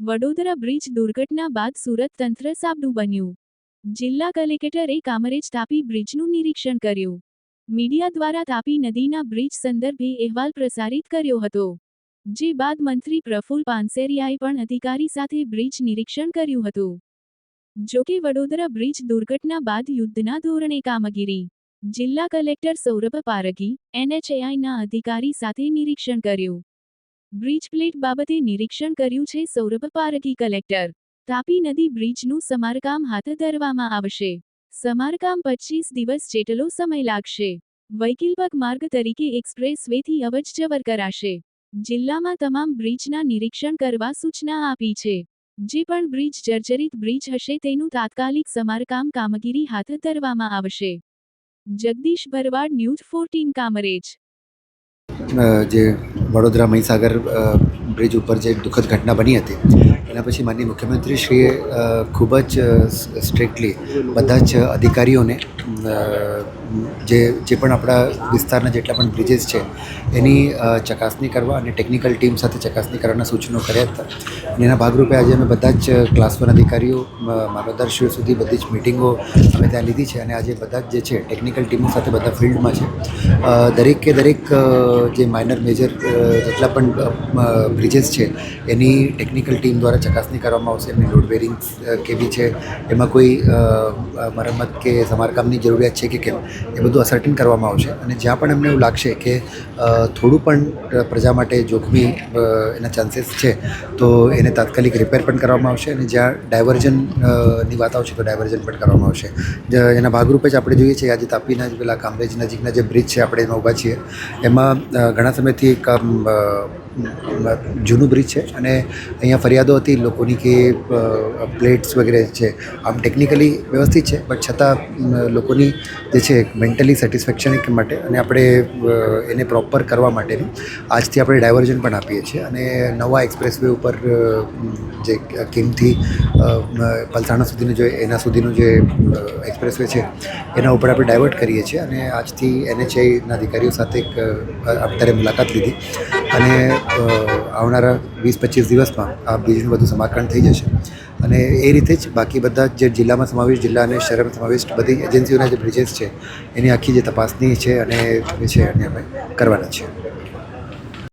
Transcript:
Vadodara bridge દુર્ઘટના બાદ સુરત તંત્ર સાબડું બન્યું. જિલ્લા કલેક્ટરે કામરેજ તાપી બ્રિજનું નિરીક્ષણ કર્યું. મીડિયા દ્વારા તાપી નદીના બ્રિજ સંદર્ભે અહેવાલ પ્રસારિત કર્યો હતો. જે બાદ મંત્રી પ્રફુલ પાનસેરિયાએ પણ અધિકારી સાથે બ્રિજ નિરીક્ષણ કર્યું હતું. જોકે વડોદરા બ્રિજ દુર્ઘટના બાદ યુદ્ધના ધોરણે કામગીરી. જિલ્લા કલેક્ટર સૌરભ પારગી એનએચએઆઈના અધિકારી સાથે નિરીક્ષણ કર્યું. બ્રિજ પ્લેટ બાબતે નિરીક્ષણ કર્યું છે સૌરભ પારકી કલેક્ટર. તાપી નદી બ્રિજનું સમારકામ હાથ ધરવામાં આવશે. સમારકામ પચીસ દિવસ જેટલો સમય લાગશે. વૈકલ્પક માર્ગ તરીકે એક્સપ્રેસ વેથી અવજ જવર કરાશે. જિલ્લામાં તમામ બ્રિજના નિરીક્ષણ કરવા સૂચના આપી છે. જે પણ બ્રિજ જર્જરિત બ્રિજ હશે તેનું તાત્કાલિક સમારકામ કામગીરી હાથ ધરવામાં આવશે. Jagdish Bharwad news fourteen Kamrej. જે વડોદરા મહીસાગર બ્રિજ ઉપર જે દુઃખદ ઘટના બની હતી, એના પછી માનનીય મુખ્યમંત્રીશ્રીએ ખૂબ જ સ્ટ્રિક્ટલી બધા જ અધિકારીઓને જે જે પણ આપણા વિસ્તારના જેટલા પણ બ્રિજીસ છે, એની ચકાસણી કરવા અને ટેકનિકલ ટીમ સાથે ચકાસણી કરવાના સૂચનો કર્યા હતા. અને એના ભાગરૂપે આજે અમે બધા જ ક્લાસ વન અધિકારીઓ મામલતદારશ્રીઓ સુધી બધી જ મિટિંગો અમે ત્યાં લીધી છે અને આજે બધા જ જે છે ટેકનિકલ ટીમો સાથે બધા ફિલ્ડમાં છે. દરેક દરેકે દરેક જે માઇનર મેજર જેટલા પણ બ્રિજેસ છે, એની ટેકનિકલ ટીમ દ્વારા ચકાસણી કરવામાં આવશે. એમની લોડ બેરિંગ કેવી છે, એમાં કોઈ મરમ્મત કે સમારકામની જરૂરિયાત છે કે કેમ? એ બધું અસર્ટિન કરવામાં આવશે. અને જ્યાં પણ એમને એવું લાગશે કે થોડું પણ પ્રજા માટે જોખમી એના ચાન્સીસ છે, તો એને તાત્કાલિક રિપેર પણ કરવામાં આવશે અને જ્યાં ડાયવર્ઝનની વાત આવશે તો ડાયવર્ઝન પણ કરવામાં આવશે. એના ભાગરૂપે જ આપણે જોઈએ છીએ આજે તાપીના જ પેલા કામરેજ નજીકના જે બ્રિજ છે આપણે એમાં ઊભા છીએ. એમાં ઘણા સમયથી એક જૂનું બ્રિજ છે અને અહીંયા ફરિયાદો હતી લોકોની કે પ્લેટ્સ વગેરે છે. આમ ટેકનિકલી વ્યવસ્થિત છે બટ છતાં લોકોની જે છે મેન્ટલી સેટિસ્ફેક્શન માટે અને આપણે એને પ્રોપર કરવા માટેનું આજથી આપણે ડાયવર્ઝન પણ આપીએ છીએ અને નવા એક્સપ્રેસવે ઉપર જે કિમથી પલસાણા સુધીનું જે, એના સુધીનું જે એક્સપ્રેસવે છે, એના ઉપર આપણે ડાયવર્ટ કરીએ છીએ અને આજથી એનએચઆઈના અધિકારીઓ સાથે એક અત્યારે મુલાકાત લીધી અને આવનારા વીસ પચીસ દિવસમાં આ બ્રિજનું બધું સમારકામ થઈ જશે. અને એ રીતે જ બાકી બધા જે જિલ્લામાં સમાવેશ, જિલ્લા અને શહેરમાં સમાવિષ્ટ બધી એજન્સીઓના જે બ્રિજેસ છે, એની આખી જે તપાસની છે અને છે અને અમે કરવાના છીએ.